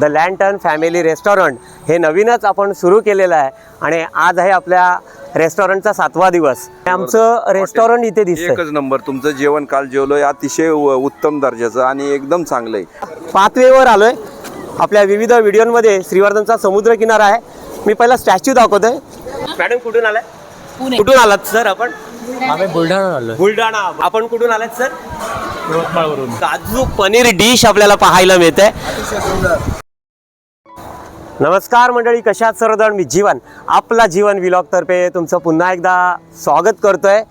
The lantern family restaurant हे नवीनच आपण सुरू केलेलं आहे आणि आज आहे आपल्या रेस्टॉरंटचा सातवा दिवस. आमचं रेस्टॉरंट इथे दिसतंय. एकच नंबर तुमचं जेवण काल जेवलोय अतिशय उत्तम दर्जाचं आणि एकदम चांगलं आहे पाथवेवर आलोय. आपल्या विविध व्हिडिओमध्ये श्रीवर्धनचा समुद्र किनारा आहे. मी पहिला स्टॅच्यू दाखवतोय. मॅडम कुठून आलाय? पुणे. कुठून आलात सर आपण? आम्ही बुलढाणा आलो बुलढाणा. आपण कुठून आलात सर? काजू पनीर डिश आपल्याला पाहायला मिळते नमस्कार मंडळी कशात सर्वजण? मी जीवन आपला जीवन विलॉगतर्फे तुमचं पुन्हा एकदा स्वागत करतो आहे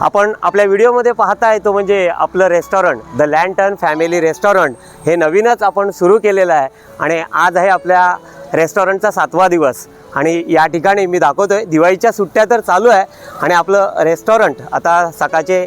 आपण आपल्या व्हिडिओमध्ये पाहताय तो म्हणजे आपलं restaurant the lantern family restaurant हे नवीनच आपण सुरू केलेलं आहे आणि आज आहे आपल्या रेस्टॉरंटचा सातवा दिवस. आणि या ठिकाणी मी दाखवतोय दिवाळीच्या सुट्ट्या तर चालू आहे आणि आपलं रेस्टॉरंट आता सकाळचे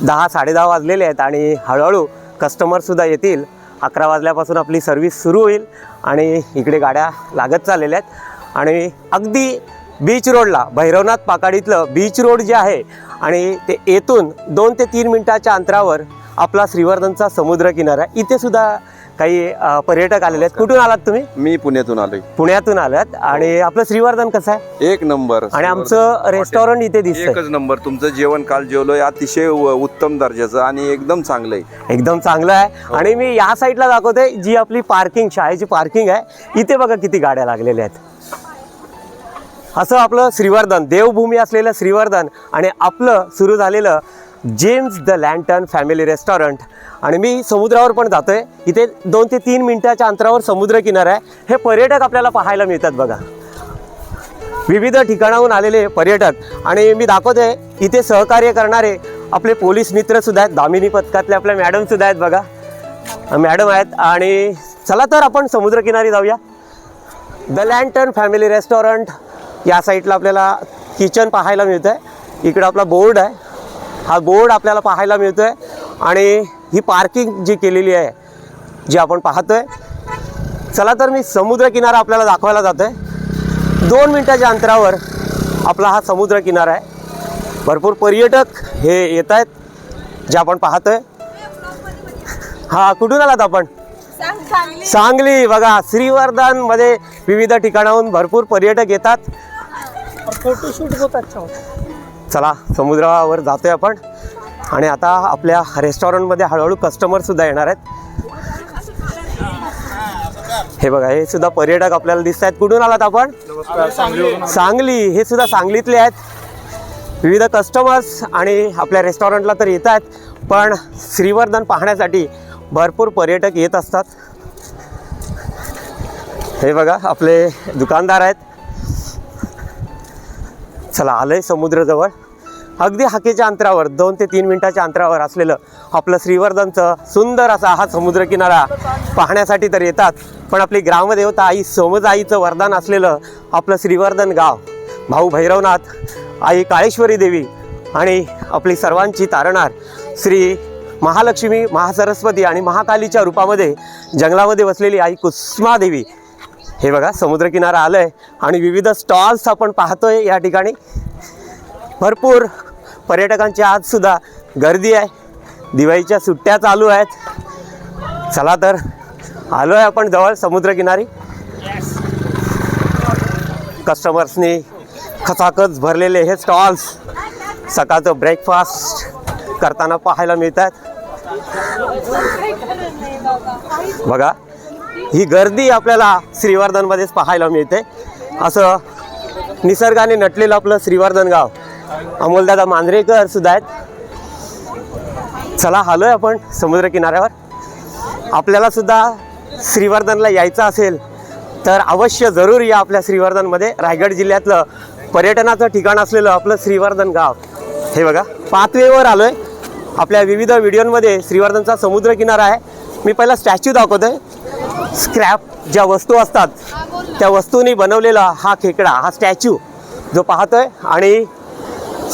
दहा साडेदहा वाजलेले आहेत आणि हळूहळू कस्टमरसुद्धा येतील. अकरा वाजल्यापासून आपली सर्व्हिस सुरू होईल. आणि इकडे गाड्या लागत चाललेल्या आहेत. आणि अगदी बीच रोडला भैरवनाथ पाकाडीतलं बीच रोड जे आहे आणि ते येथून दोन ते तीन मिनटाच्या अंतरावर आपला श्रीवर्धनचा समुद्र किनारा इथे सुद्धा काही पर्यटक आलेले आहेत. कुठून आलात तुम्ही? मी पुण्यातून आलोय. पुण्यातून आलात. आणि आपलं श्रीवर्धन कसं आहे? एक नंबर. आणि आमचं रेस्टॉरंट इथे दिसतंय. एकच नंबर. तुमचं जेवण काल जेवलोय. अतिशय उत्तम दर्जाचं आणि एकदम चांगलं आहे एकदम चांगलं आहे. आणि मी या साईडला दाखवते जी आपली पार्किंग शाळेची पार्किंग आहे. इथे बघा किती गाड्या लागलेल्या आहेत. असं आपलं श्रीवर्धन देवभूमी असलेलं श्रीवर्धन आणि आपलं सुरू झालेलं James the lantern family restaurant. आणि मी समुद्रावर पण जातो आहे इथे दोन ते तीन मिनटाच्या अंतरावर समुद्र किनारा आहे. हे पर्यटक आपल्याला पाहायला मिळतात बघा. विविध ठिकाणाहून आलेले पर्यटक. आणि मी दाखवते इथे सहकार्य करणारे आपले पोलीस मित्रसुद्धा आहेत. दामिनी पथकातले आपल्या मॅडमसुद्धा आहेत बघा. मॅडम आहेत. आणि चला तर आपण समुद्रकिनारी जाऊया. द लँटन फॅमिली रेस्टॉरंट या साईडला आपल्याला किचन पाहायला मिळतं आहे इकडं आपला बोर्ड आहे. हा बोर्ड आपल्याला पाहायला मिळतो आहे आणि ही पार्किंग जी केलेली आहे जी आपण पाहतोय चला तर मी समुद्रकिनारा आपल्याला दाखवायला जातो आहे दोन मिनटाच्या अंतरावर आपला हा समुद्रकिनारा आहे. भरपूर पर्यटक हे येत आहेत जे आपण पाहतोय. हा कुठून आलात आपण? सांगली. बघा श्रीवर्धनमध्ये विविध ठिकाणाहून भरपूर पर्यटक येतात. फोटोशूट बहुत अच्छा चला समुद्रावर जातोय आपण. आणि आता आपल्या रेस्टॉरंटमध्ये हळूहळू कस्टमर सुद्धा येणार आहेत. हे बघा हे सुद्धा पर्यटक आपल्याला दिसत आहेत. कुठून आलात आपण? सांगली. हे सुद्धा सांगलीतले आहेत. विविध कस्टमर्स आणि आपल्या रेस्टॉरंटला तर येत आहेत. पण श्रीवर्धन पाहण्यासाठी भरपूर पर्यटक येत असतात. हे बघा आपले दुकानदार आहेत. चला आलंय समुद्राजवळ. अगदी हाकेच्या अंतरावर दोन ते तीन मिनिटाच्या अंतरावर असलेलं आपलं श्रीवर्धनचं सुंदर असा हा समुद्रकिनारा पाहण्यासाठी तर येतात. पण आपली ग्रामदेवता आई सोमजाईचं वरदान असलेलं आपलं श्रीवर्धन गाव भाऊ भैरवनाथ आई काळेश्वरी देवी आणि आपली सर्वांची तारणार श्री महालक्ष्मी महासरस्वती आणि महाकालीच्या रूपामध्ये जंगलामध्ये वसलेली आई कुस्मादेवी. हे बघा समुद्रकिनारा आलं आहे आणि विविध स्टॉल्स आपण पाहतोय या ठिकाणी. भरपूर पर्यटकांची आजसुद्धा गर्दी आहे. दिवाळीच्या सुट्ट्या चालू आहेत. चला तर आलो आहे आपण जवळ समुद्रकिनारी. कस्टमर्सनी खचाखच भरलेले हे स्टॉल्स सकाळचं ब्रेकफास्ट करताना पाहायला मिळतात. बघा ही गर्दी आपल्याला श्रीवर्धनमध्येच पाहायला मिळते. असं निसर्गाने नटलेलं आपलं श्रीवर्धन गाव. अमोलदादा मांजरेकर सुद्धा आहेत. चला आलोय आपण समुद्र किनाऱ्यावर आपल्याला सुद्धा श्रीवर्धनला यायचं असेल तर अवश्य जरूर या आपल्या श्रीवर्धनमध्ये. रायगड जिल्ह्यातलं पर्यटनाचं ठिकाण असलेलं आपलं श्रीवर्धन गाव. हे बघा पाथवेवर आलोय. आपल्या विविध व्हिडिओमध्ये श्रीवर्धनचा समुद्र किनारा आहे. मी पहिला स्टॅच्यू दाखवतोय. स्क्रॅप ज्या वस्तू असतात त्या वस्तूंनी बनवलेला हा खेकडा हा स्टॅच्यू जो पाहतोय. आणि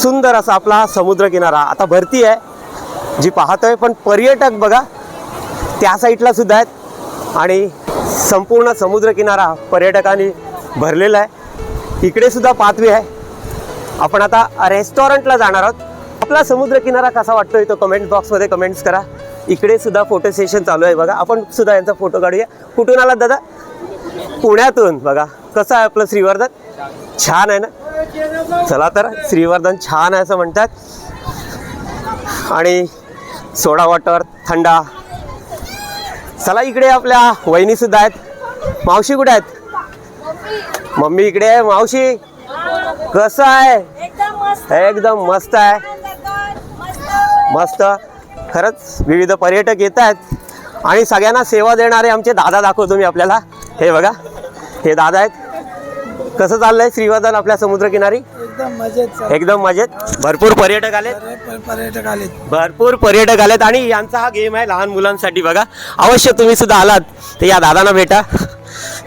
सुंदर असा आपला हा समुद्र किनारा आता भरती आहे. जी पाहतोय पण पर्यटक बघा त्या साईडला सुद्धा आहेत. आणि संपूर्ण समुद्र किनारा पर्यटकांनी भरलेला आहे. इकडे सुद्धा पाथवी आहे. आपण आता रेस्टॉरंटला जाणार आहोत. आपला समुद्र किनारा कसा वाटतोय तो कमेंट बॉक्समध्ये कमेंट्स करा. इकडे सुद्धा फोटो सेशन चालू आहे बघा. आपण सुद्धा यांचा फोटो काढूया. कुठून आला दादा? पुण्यातून बघा. कसं आहे आपलं श्रीवर्धन? छान आहे ना? चला तर श्रीवर्धन छान आहे असं म्हणतात. आणि सोडा वॉटर थंडा. चला इकडे आपल्या वहिनी सुद्धा आहेत. मावशी कुठे आहेत? मम्मी इकडे आहे. मावशी कसं आहे? एकदम मस्त एकदम मस्त आहे. मस्त मस्त. खरंच विविध पर्यटक येत आहेत. आणि सगळ्यांना सेवा देणारे आमचे दादा दाखवतो मी आपल्याला. हे बघा. हे दादा आहेत. कसं चाललंय श्रीवर्धन आपल्या समुद्रकिनारी? एकदम मजेत एकदम मजेत. भरपूर पर्यटक आले पर्यटक आले भरपूर पर्यटक आलेत आणि यांचा हा गेम आहे लहान मुलांसाठी बघा. अवश्य तुम्ही सुद्धा आलात. तर या दादांना भेटा.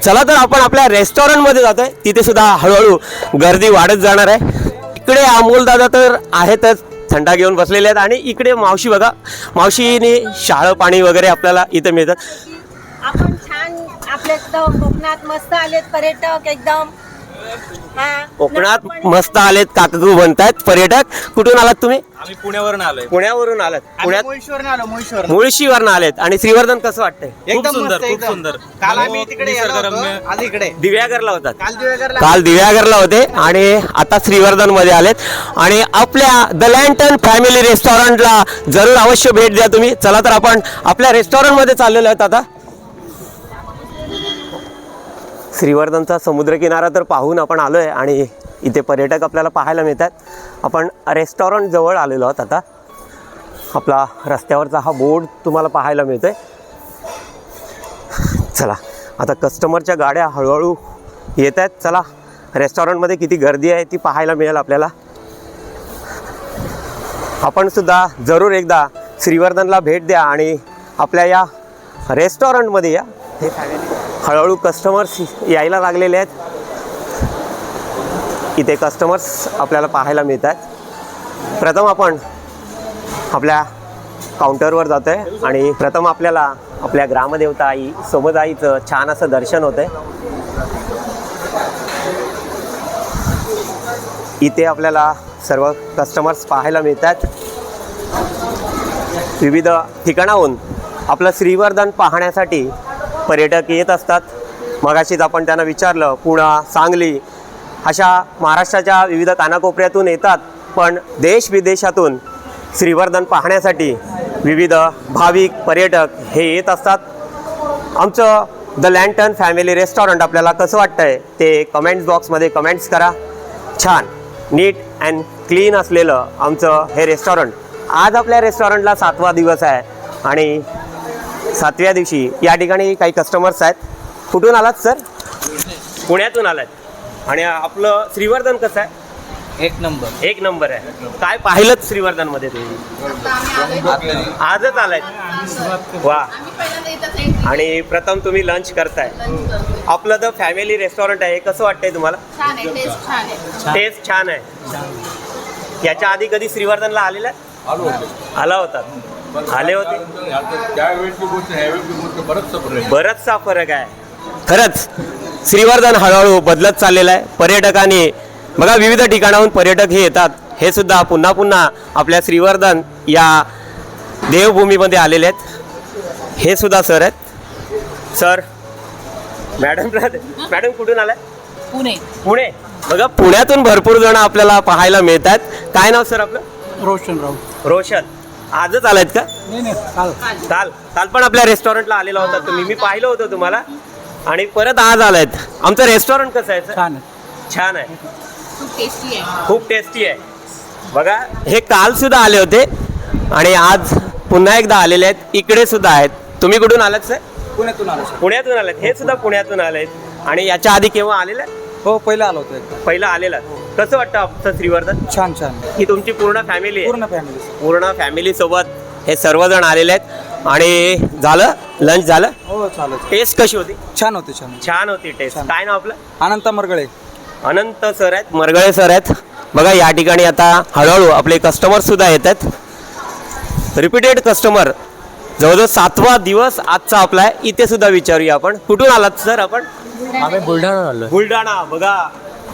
चला तर आपण आपल्या रेस्टॉरंटमध्ये जातोय. तिथे सुद्धा हळूहळू गर्दी वाढत जाणार आहे. इकडे अमोल दादा तर आहेतच. थंडा घेऊन बसलेले आहेत. आणि इकडे मावशी बघा. मावशीने शाळं पाणी वगैरे आपल्याला इथं मिळतात आपण छान आपले एकदम कोकणात मस्त आलेत पर्यटक एकदम. कोकणात मस्त आलेत काकू बनतायत पर्यटक. कुठून आलात तुम्ही? आम्ही पुण्यावरून आलोय. पुण्यावरून आलात. पुण्यात मुळशीवरून आलो मुळशीवर मुळशीवरनं आलेत. आणि श्रीवर्धन कसं वाटतंय? एकदम सुंदर खूप सुंदर. काल आम्ही तिकडे निसर्गरम्य. आज इकडे. दिव्यागरला होतात. काल दिवेगरला काल दिव्यागरला होते आणि आता श्रीवर्धनमध्ये आलेत. आणि आपल्या द लँटन फॅमिली रेस्टॉरंटला जरूर अवश्य भेट द्या तुम्ही. चला तर आपण आपल्या रेस्टॉरंटमध्ये चाललेलो आहेत आता. श्रीवर्धनचा समुद्रकिनारा तर पाहून आपण आलो आहे आणि इथे पर्यटक आपल्याला पाहायला मिळतात. आपण रेस्टॉरंट जवळ आलेलो आहोत आता. आपला रस्त्यावरचा हा बोर्ड तुम्हाला पाहायला मिळतो आहे चला आता कस्टमरच्या गाड्या हळूहळू येत आहेत. चला रेस्टॉरंटमध्ये किती गर्दी आहे ती पाहायला मिळेल आपल्याला. आपण सुद्धा जरूर एकदा श्रीवर्धनला भेट द्या आणि आपल्या या रेस्टॉरंटमध्ये या. हे हळूहळू कस्टमर्स यायला लागलेले आहेत. इथे कस्टमर्स आपल्याला पाहायला मिळत आहेत प्रथम आपण आपल्या काउंटरवर जातो आहे आणि प्रथम आपल्याला आपल्या ग्रामदेवता आई सोबत आईचं छान असं दर्शन होतं आहे इथे आपल्याला सर्व कस्टमर्स पाहायला मिळतात. विविध ठिकाणाहून आपलं श्रीवर्धन पाहण्यासाठी पर्यटक येत असतात. मगाशीच आपण त्यांना विचारलं पुणा सांगली अशा महाराष्ट्राच्या विविध कानाकोपऱ्यातून येतात. पण देश विदेशातून श्रीवर्धन पाहण्यासाठी विविध भाविक पर्यटक हे येत असतात. आमचं द लँटन फॅमिली रेस्टॉरंट आपल्याला कसं वाटतंय ते कमेंट्स बॉक्समध्ये कमेंट्स करा. छान नीट अँड क्लीन असलेलं आमचं हे रेस्टॉरंट आज आपल्या रेस्टॉरंटला सातवा दिवस आहे आणि सातव्या दिवशी. या ठिकाणी काही कस्टमर्स आहेत. कुठून आलात सर पुण्यातून आलात आणि आपलं श्रीवर्धन कसं आहे? एक नंबर. एक नंबर आहे. काय पाहिलं श्रीवर्धनमध्ये तुम्ही? आजच आलात वा. आणि प्रथम तुम्ही लंच करताय. आपलं तर फॅमिली रेस्टॉरंट आहे. कसं वाटतंय तुम्हाला? छान आहे. टेस्ट छान आहे. टेस्ट छान आहे. याच्या आधी कधी श्रीवर्धनला आलेला आला होता. आले होते. बराचसा फरक आहे. खरंच श्रीवर्धन हळूहळू बदलत चाललेलं आहे. पर्यटकांनी बघा विविध ठिकाणाहून पर्यटक हे येतात. हे सुद्धा पुन्हा पुन्हा आपल्या श्रीवर्धन या देवभूमीमध्ये आलेले आहेत. हे सुद्धा सर आहेत. सर मॅडम मॅडम कुठून आलाय? पुणे. पुणे. बघा पुण्यातून भरपूर जण आपल्याला पाहायला मिळतात काय नाव सर आपलं? रोशन राव रोशन. आजच आलायत का? नाही नाही काल. काल. काल पण आपल्या रेस्टॉरंटला आलेला होता तुम्ही. मी पाहिलं होतं तुम्हाला. आणि परत आज आलायत. आमचं रेस्टॉरंट कसं आहे sir? छान आहे. छान आहे. खूप टेस्टी आहे. खूप टेस्टी आहे. बघा हे काल सुद्धा आले होते. आणि आज पुन्हा एकदा आलेले आहेत. इकडे सुद्धा आहेत. तुम्ही कुठून आलात सर पुण्यातून आलो पुण्यातून आलात. हे सुद्धा पुण्यातून आलेत. आणि याच्या आधी केव्हा आलेलं? आहे? हो पहिलं आलो होतो एकदा. पहिलं आलेलं. कसं वाटतं आमचं श्रीवर्धन? छान छान. ही तुमची पूर्ण फॅमिली आहे. पूर्ण फॅमिली पूर्ण फॅमिली सोबत हे सर्वजण आलेले आहेत. आणि झालं? लंच झालं? हो चालत टेस्ट कशी होती? छान होते छान छान होती टेस्ट छान. काय नाव आपलं? अनंत मरगळे. अनंत सर आहेत. मरगळे सर आहेत. बघा या ठिकाणी आता हळूहळू आपले कस्टमर सुद्धा येत आहेत. रिपीटेड कस्टमर जवळजवळ सातवा दिवस आजचा आपला आहे. इथे सुद्धा विचारूया आपण. कुठून आलात सर आपण? आम्ही बुलढाणा आलो बुलढाणा बघा.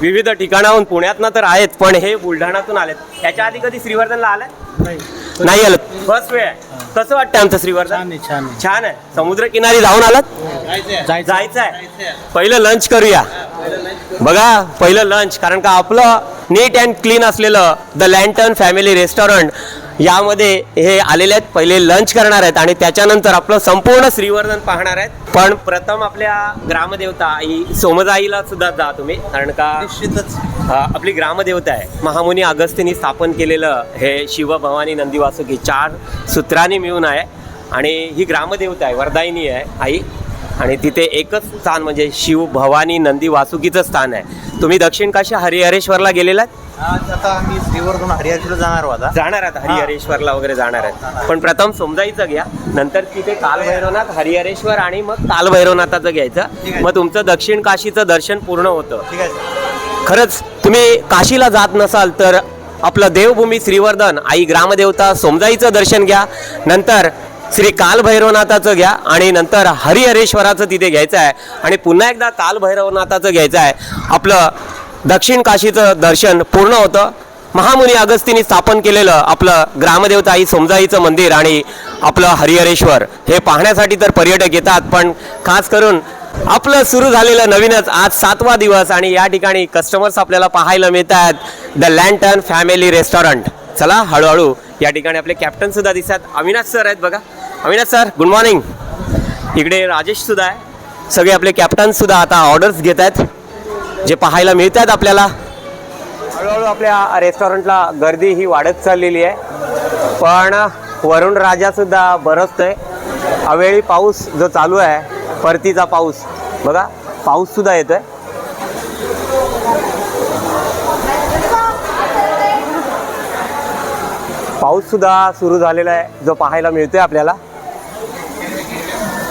विविध ठिकाणाहून पुण्यातनं तर आहेत पण हे बुलढाणातून आलेत. याच्या आधी कधी श्रीवर्धनला आलाय नाही. आलं. फर्स्ट वेळ आहे. कसं वाटतं आमचं श्रीवर्धन? छान आहे छान आहे. छान आहे. समुद्र किनारी जाऊन आलात? जायचं आहे पहिलं लंच करूया. बघा पहिलं लंच कारण का आपलं नीट अँड क्लीन असलेलं द लँटन फॅमिली रेस्टॉरंट यामध्ये हे आलेले आहेत. पहिले लंच करणार आहेत आणि त्याच्यानंतर आपलं संपूर्ण श्रीवर्धन पाहणार आहेत. पण प्रथम आपल्या ग्रामदेवता आई सोमजाईला सुद्धा जा तुम्ही कारण का हा, आपली ग्रामदेवता आहे. महामुनी अगस्तींनी स्थापन केलेलं हे शिवभवानी नंदी वासुकी चार सूत्रांनी मिळून आहे. आणि ही ग्रामदेवता आहे वरदायिनी आहे आई. आणि तिथे एकच स्थान म्हणजे शिव भवानी नंदी वासुकीचं स्थान आहे. तुम्ही दक्षिण काशी हरिहरेश्वरला गेलेलात? आज आता आम्ही श्रीवर्धन हरिहरला जाणार होता जाणार आहात हरिहरेश्वरला वगैरे जाणार आहेत. पण प्रथम समजायचं घ्या नंतर तिथे कालभैरवनाथ हरिहरेश्वर आणि मग कालभैरवनाथाचं घ्यायचं. मग तुमचं दक्षिण काशीचं दर्शन पूर्ण होतं. ठीक आहे खरंच तुम्ही काशीला जात नसाल तर आपलं देवभूमी श्रीवर्धन आई ग्रामदेवता सोमजाईचं दर्शन घ्या. नंतर श्री कालभैरवनाथाचं घ्या आणि नंतर हरिहरेश्वराचं तिथे घ्यायचं आहे. आणि पुन्हा एकदा कालभैरवनाथाचं घ्यायचं आहे. आपलं दक्षिण काशीचं दर्शन पूर्ण होतं. महामुनी अगस्तीने स्थापन केलेलं आपलं ग्रामदेवता आई सोमजाईचं मंदिर आणि आपलं हरिहरेश्वर हे पाहण्यासाठी तर पर्यटक येतात पण खास करून आपलं सुरू झालेलं नवीनच आज सातवा दिवस आणि या ठिकाणी कस्टमर्स आपल्याला पाहायला मिळत आहेत द लँटन फॅमिली रेस्टॉरंट चला हळूहळू या ठिकाणी आपले कॅप्टन सुद्धा दिसतात. अविनाश सर आहेत बघा. अविनाश सर गुड मॉर्निंग इकडे राजेश सुद्धा आहे. सगळे आपले कॅप्टन सुद्धा आता ऑर्डर्स घेत आहेत. जे पाहायला मिळत आहेत आपल्याला. हळूहळू आपल्या रेस्टॉरंटला गर्दी ही वाढत चाललेली आहे. पण वरुण राजा सुद्धा बरसतोय. अवेळी पाऊस जो चालू आहे परतीचा पाऊस बघा पाऊस सुद्धा येतोय. पाऊस सुद्धा सुरू झालेला आहे जो पाहायला मिळतोय आपल्याला.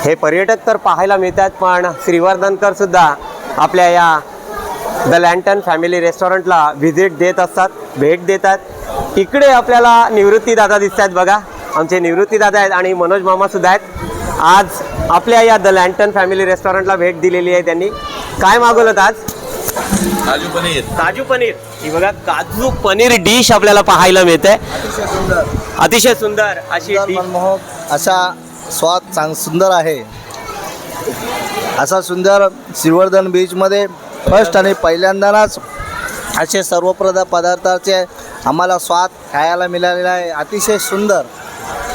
हे पर्यटक तर पाहायला मिळतात पण श्रीवर्धनकर सुद्धा आपल्या या द लँटन फॅमिली रेस्टॉरंटला व्हिजिट देत असतात भेट देतात. इकडे आपल्याला निवृत्तीदादा दिसत आहेत बघा. आमचे निवृत्तीदादा आहेत आणि मनोज मामा सुद्धा आहेत. आज आपल्या या द लँटन फॅमिली रेस्टॉरंटला भेट दिलेली आहे त्यांनी. काय मागवलं आज? काजू पनीर. काजू पनीर. ही बघा काजू पनीर डिश आपल्याला पाहायला मिळते अतिशय सुंदर. अशी डिश मनमोहक असा स्वाद चांग सुंदर आहे. असा सुंदर श्रीवर्धन बीचमध्ये फर्स्ट आणि पहिल्यांदाच असे सर्व प्रद पदार्थाचे आम्हाला स्वाद खायला मिळालेला आहे. अतिशय सुंदर.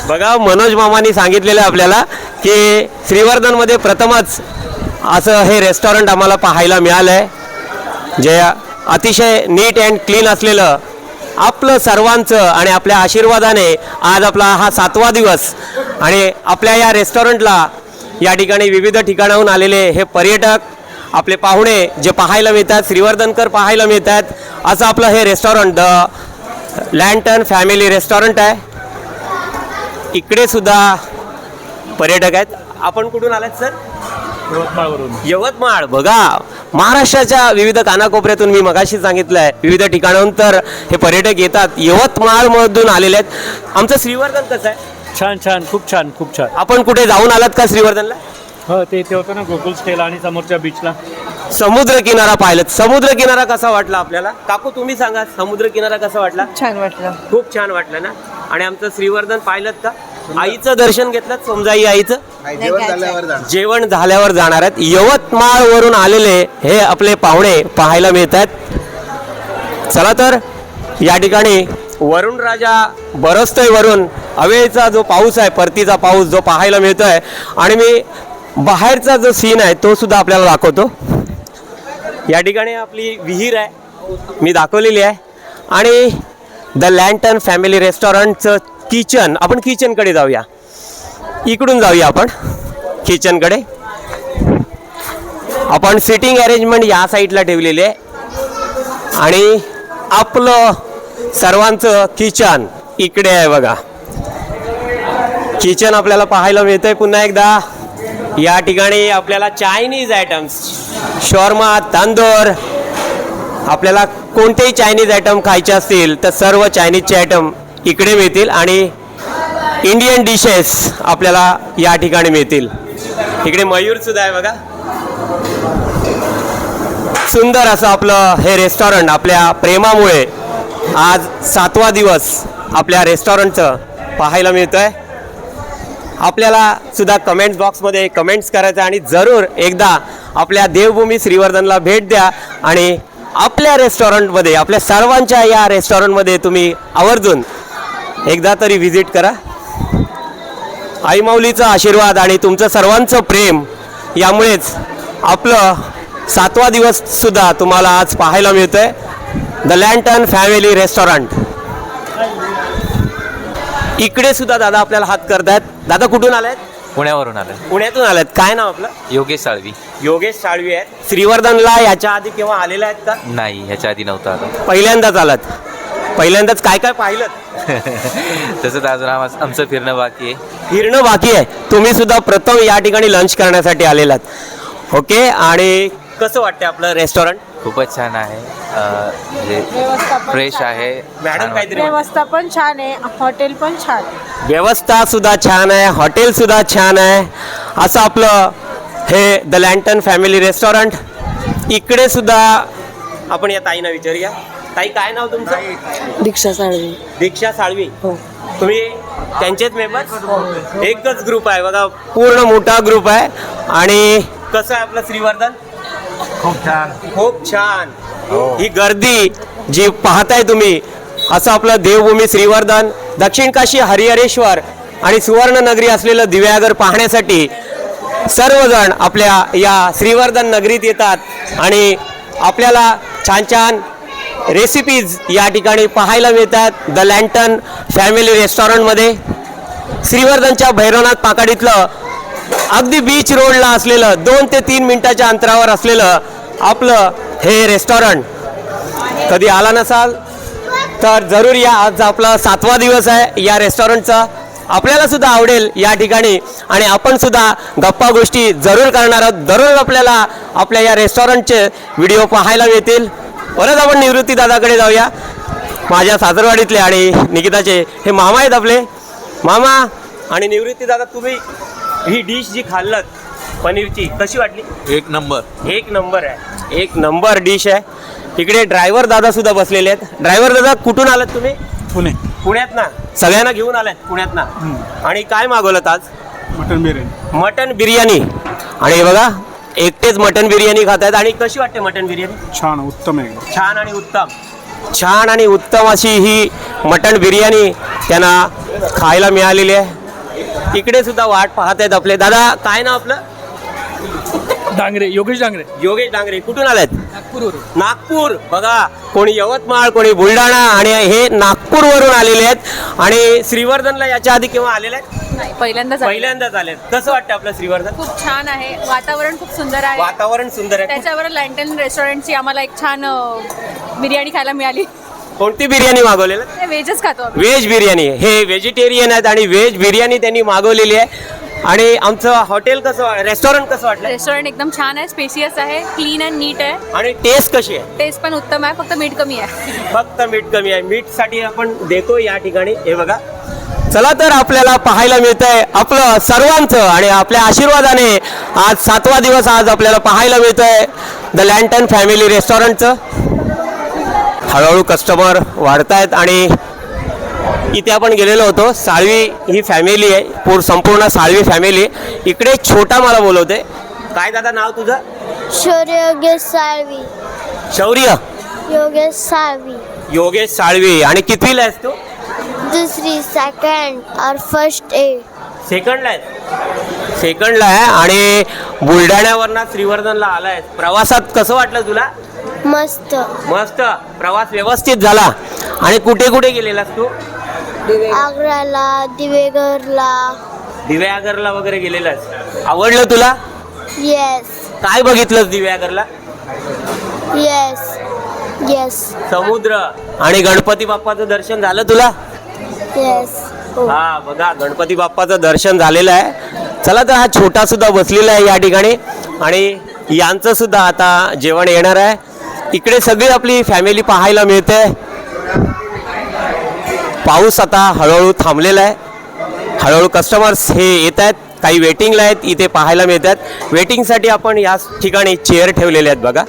बघा मनोज मामानी सांगितलेलं आहे आपल्याला की श्रीवर्धनमध्ये प्रथमच असं हे रेस्टॉरंट आम्हाला पाहायला मिळालं आहे जे अतिशय नीट अँड क्लीन असलेलं आपलं सर्वांचं आणि आपल्या आशीर्वादाने आज आपला हा सातवा दिवस आणि आपल्या या रेस्टॉरंटला या ठिकाणी विविध ठिकाणाहून आलेले हे पर्यटक आपले पाहुणे जे पाहायला मिळतात श्रीवर्धनकर पाहायला मिळतात असं आपलं हे restaurant the lantern family restaurant आहे. इकडे सुद्धा पर्यटक आहेत. आपण कुठून आलात सर? यवतमाळ बघा. महाराष्ट्राच्या विविध कानाकोपऱ्यातून मी मगाशी सांगितलं आहे विविध ठिकाणाहून तर हे पर्यटक येतात. यवतमाळमधून आलेले आहेत. आमचं श्रीवर्धन कसं आहे? छान छान. खूप छान खूप छान. आपण कुठे जाऊन आलात का श्रीवर्धनला? हो ते इथे होतं ना गोकुल स्टेला आणि समोरच्या बीचला समुद्र किनारा पाहिलं समुद्र किनारा कसा वाटला आपल्याला? काकू तुम्ही सांगा समुद्र किनारा कसा वाटला? छान वाटलं. खूप छान वाटलं ना? आणि आमचं श्रीवर्धन पाहिलं का? आईचं दर्शन घेतलं सोमजाई आईचं. जेवण झाल्यावर जाणार. जेवण झाल्यावर जाणार आहेत. यवतमाळ वरून आलेले हे आपले पाहुणे पाहायला मिळत आहेत चला तर या ठिकाणी वरुण राजा बरसतोय वरून. अवेळचा जो पाऊस आहे परतीचा पाऊस जो पाहायला मिळतोय. आणि मी बाहेरचा जो सीन आहे तो सुद्धा आपल्याला दाखवतो. या ठिकाणी आपली विहीर आहे. मी दाखवलेली आहे. आणि द लँटन फॅमिली रेस्टॉरंटचं किचन आपण किचनकडे जाऊया. इकडून जाऊया आपण किचनकडे. आपण सिटिंग अरेंजमेंट या साईडला ठेवलेली आहे. आणि आपलं सर्वांचं किचन इकडे आहे बघा. किचन आपल्याला पाहायला मिळतंय पुन्हा एकदा. या ठिकाणी आपल्याला चायनीज आयटम्स शॉर्मा तांदूर आपल्याला कोणतेही चायनीज आयटम खायचे असतील तर सर्व चायनीजचे आयटम इकडे मिळतील आणि इंडियन डिशेस आपल्याला या ठिकाणी मिळतील. इकडे मयूर सुद्धा आहे बघा. सुंदर असं आपलं हे रेस्टॉरंट आपल्या प्रेमामुळे आज सातवा दिवस आपल्या रेस्टॉरंटचं पाहायला मिळतोय. आपल्याला सुद्धा कमेंट्स बॉक्समध्ये कमेंट्स करायचं आणि जरूर एकदा आपल्या देवभूमी श्रीवर्धनला भेट द्या आणि आपल्या रेस्टॉरंटमध्ये आपल्या सर्वांच्या या रेस्टॉरंटमध्ये तुम्ही आवर्जून एकदा तरी व्हिजिट करा. आई माऊलीचा आशीर्वाद आणि तुमचं सर्वांचं प्रेम यामुळेच आपलं सातवा दिवस सुद्धा तुम्हाला आज पाहायला मिळतोय. द लँटन फॅमिली रेस्टॉरंट इकडे सुद्धा दादा आपल्याला हात करतायत. दादा कुठून आलायत? पुण्यावरून आलं पुण्यातून आलात काय नाव आपलं? योगेश साळवी. योगेश साळवी आहेत. श्रीवर्धनला याच्या आधी केव्हा आलेला आहेत का? नाही ह्याच्या आधी नव्हता आला. पहिल्यांदाच आलात. पहिल्यांदाच काय काय पाहिलं? तसंच अजून आम- आमचं फिरणं बाकी आहे. फिरणं बाकी आहे. तुम्ही सुद्धा प्रथम या ठिकाणी लंच करण्यासाठी आलेलात. ओके आणि कसं वाटतं आपलं रेस्टॉरंट खूपच छान आहे. अं, म्हणजे फ्रेश आहे. मॅडम छान काहीतरी व्यवस्था पण छान आहे. हॉटेल पण छान आहे. व्यवस्था सुद्धा छान आहे. हॉटेल सुद्धा छान आहे. असं आपलं हे द लँटन फॅमिली रेस्टॉरंट इकडे सुद्धा आपण या ताईना विचारूया. ताई काय नाव तुमचं? दीक्षा साळवी. दीक्षा साळवी. हो. तुम्ही त्यांचेच मेंबर एकच ग्रुप आहे बघा पूर्ण मोठा ग्रुप आहे. आणि कसं आहे आपलं श्रीवर्धन? खूप छान. खूप छान. ही गर्दी जी पाहताय तुम्ही असं आपलं देवभूमी श्रीवर्धन दक्षिण काशी हरिहरेश्वर आणि सुवर्ण नगरी असलेलं दिव्यागर पाहण्यासाठी सर्वजण आपल्या या श्रीवर्धन नगरीत येतात आणि आपल्याला छान छान रेसिपीज या ठिकाणी पाहायला मिळतात. द लँटन फॅमिली रेस्टॉरंटमध्ये श्रीवर्धनच्या भैरवनाथ पाकाडीतलं अगदी बीच रोडला असलेलं दोन ते तीन मिनटाच्या अंतरावर असलेलं आपलं हे रेस्टॉरंट कधी आला नसाल तर जरूर या. आज आपला सातवा दिवस आहे या रेस्टॉरंटचा आपल्याला सुद्धा आवडेल या ठिकाणी. आणि आपण सुद्धा गप्पा गोष्टी जरूर करणार आहोत. दररोज आपल्याला आपल्या या रेस्टॉरंटचे व्हिडिओ पाहायला मिळतील. परत आपण निवृत्ती दादाकडे जाऊया. माझ्या सासरवाडीतले आणि निकिताचे. हे मामा आहेत आपले. मामा आणि निवृत्ती दादा तुम्ही ही डिश जी खाल्लत पनीरची कशी वाटली? एक नंबर. एक नंबर आहे. एक नंबर डिश आहे. इकडे ड्रायव्हर दादा सुद्धा बसलेले आहेत. ड्रायव्हर दादा कुठून आलात तुम्ही? पुणे. पुण्यात ना? सगळ्यांना घेऊन आलात पुण्यात ना? आणि काय मागवलं आज? मटन बिर्याणी. मटन बिर्याणी. आणि हे बघा एकटेच मटन बिर्याणी खात आहेत आणि कशी वाटते मटन बिर्याणी? छान उत्तम आहे. छान आणि उत्तम. छान आणि उत्तम अशी ही मटण बिर्याणी त्यांना खायला मिळालेली आहे. इकडे सुद्धा वाट पाहत आहेत आपले. दादा काय नाव आपलं? डांगरे योगेश डांगरे. योगेश डांगरे. कुठून आलेत नागपूरवरून नागपूर. बघा कोणी यवतमाळ कोणी बुलढाणा आणि हे नागपूरवरून आलेले आहेत. आणि श्रीवर्धनला याच्या आधी केव्हा आलेले आहेत? पहिल्यांदाच पहिल्यांदाच आलेत. कसं वाटतं आपलं श्रीवर्धन? खूप छान आहे. वातावरण खूप सुंदर आहे. वातावरण सुंदर आहे. त्याच्यावर लँटन रेस्टॉरंटची आम्हाला एक छान अ, बिर्याणी खायला मिळाली. कोणती बिर्याणी मागवलेलं? ते व्हेजच खातो आम्ही. व्हेज बिर्याणी. हे व्हेजिटेरियन आहेत आणि व्हेज बिर्याणी त्यांनी मागवलेली आहे. आणि आमचं हॉटेल कसं रेस्टॉरंट कसं वाटलं? रेस्टॉरंट एकदम छान आहे स्पेसियस आहे क्लीन अँड नीट आहे. आणि टेस्ट कशी आहे? टेस्ट पण उत्तम आहे फक्त मीठ कमी आहे. फक्त मीठ कमी आहे. मीठसाठी आपण देतो या ठिकाणी. हे बघा. चला तर आपल्याला पाहायला मिळतंय आपलं सर्वांचं आणि आपल्या आशीर्वादाने आज सातवा दिवस आज आपल्याला पाहायला मिळतंय. द लँटन फॅमिली रेस्टॉरंटचं हळूहळू कस्टमर वाढतायत आणि इथे आपण गेलेलो होतो. साळवी ही फॅमिली आहे. पूर संपूर्ण साळवी फॅमिली इकडे छोटा मला बोलवते. काय दादा नाव तुझं? शौर्य योगेश साळवी. शौर्य. योगेश साळवी. योगेश साळवी. आणि कितवीला आहेस तू? दुसरी सेकंड और फर्स्ट ए सेकंडला आहे सेकंडला आहे. आणि बुलढाण्यावरनं श्रीवर्धनला आलाय. प्रवासात कसं वाटलं तुला? मस्त. मस्त. प्रवास व्यवस्थित झाला. आणि कुठे कुठे गेलेलास तू? आग्र्याला दिवेघरला. दिव्यागरला वगैरे गेलेलास? आवडलं तुला? येस काय बघितलंस दिव्यागरला येस येस समुद्र आणि गणपती बाप्पाचं दर्शन झालं तुला? येस हा. बघा गणपती बाप्पाचं दर्शन झालेलं आहे. चला तर हा छोटा सुद्धा बसलेला आहे या ठिकाणी. आणि यांचं सुद्धा आता जेवण येणार आहे. इकडे सगळी आपली फॅमिली पाहायला मिळते. पाऊस आता हळूहळू थांबलेला आहे. हळूहळू कस्टमर्स हे येत आहेत. काही वेटिंगला आहेत इथे पाहायला मिळतात. वेटिंगसाठी आपण या ठिकाणी चेअर ठेवलेले आहेत बघा.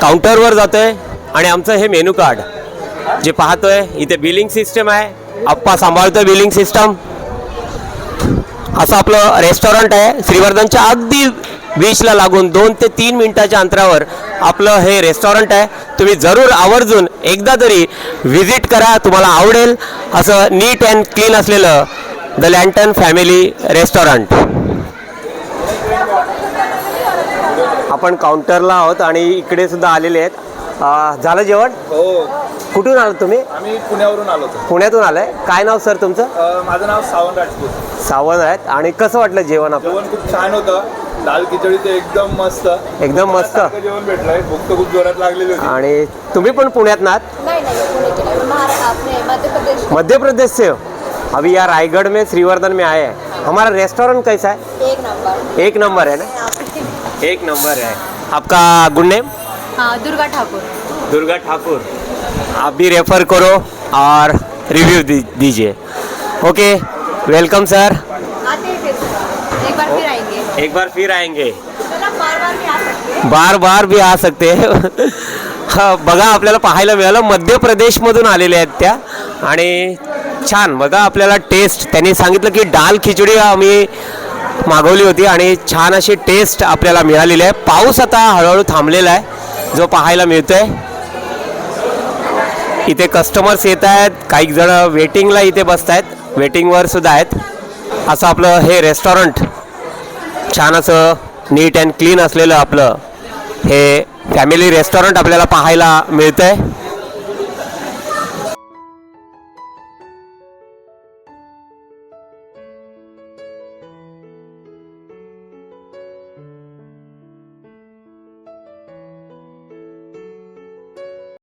काउंटरवर जातोय आणि आमचं हे मेनू कार्ड जे पाहतोय इथे बिलिंग सिस्टम आहे. आप्पा सांभाळतो बिलिंग सिस्टम असं आपलं रेस्टॉरंट आहे श्रीवर्धनच्या अगदी बीचला लागून दोन ते तीन मिनिटाच्या अंतरावर आपलं हे रेस्टॉरंट आहे. तुम्ही जरूर आवर्जून एकदा तरी व्हिजिट करा तुम्हाला आवडेल. असं नीट अँड क्लीन असलेलं द लँटन फॅमिली रेस्टॉरंट आपण काउंटरला आहोत आणि इकडे सुद्धा आलेले आहेत. झालं जेवण? हो. कुठून आलात तुम्ही? आम्ही पुण्यावरून आलो पुण्यातून आलाय. काय नाव सर तुमचं? माझं नाव सावंत राजपूत. सावंत आहेत. आणि कसं वाटलं जेवण आपलं? जेवण खूप छान होतं. दाल खिचडी ते एकदम मस्त. एकदम मस्त. जेवण भेटलंय. भूक तर खूप जोरात लागलेली होती. आणि तुम्ही पण पुण्यात नात? नहीं अपने मध्य प्रदेश मध्य प्रदेश से हो. अभी यहाँ रायगढ़ में श्रीवर्धन में आए हैं. हमारा रेस्टोरेंट कैसा है? एक नंबर. एक नंबर है ना? एक नंबर है. आपका गुड नेम हाँ दुर्गा ठाकुर. दुर्गा ठाकुर. आप भी रेफर करो और रिव्यू दी, दीजिए. ओके वेलकम सर आते हैं फिर एक बार फिर आएंगे एक बार फिर आएंगे। बार बार भी आ सकते हैं। बार बार भी आ सकते बघा आपल्याला पाहायला मिळालं मध्य प्रदेशमधून आलेल्या आहेत त्या. आणि छान बघा आपल्याला टेस्ट त्यांनी सांगितलं की डाल खिचडी आम्ही मागवली होती आणि छान अशी टेस्ट आपल्याला मिळालेली आहे. पाऊस आता हळूहळू थांबलेला आहे. जो पाहायला मिळतोय. इथे कस्टमर्स येत आहेत. काही जण वेटिंगला इथे बसत आहेत वेटिंगवर सुद्धा आहेत. असं आपलं हे रेस्टॉरंट छान असं नीट अँड क्लीन असलेलं आपलं हे फॅमिली रेस्टॉरंट आपल्याला पाहायला मिळतं आहे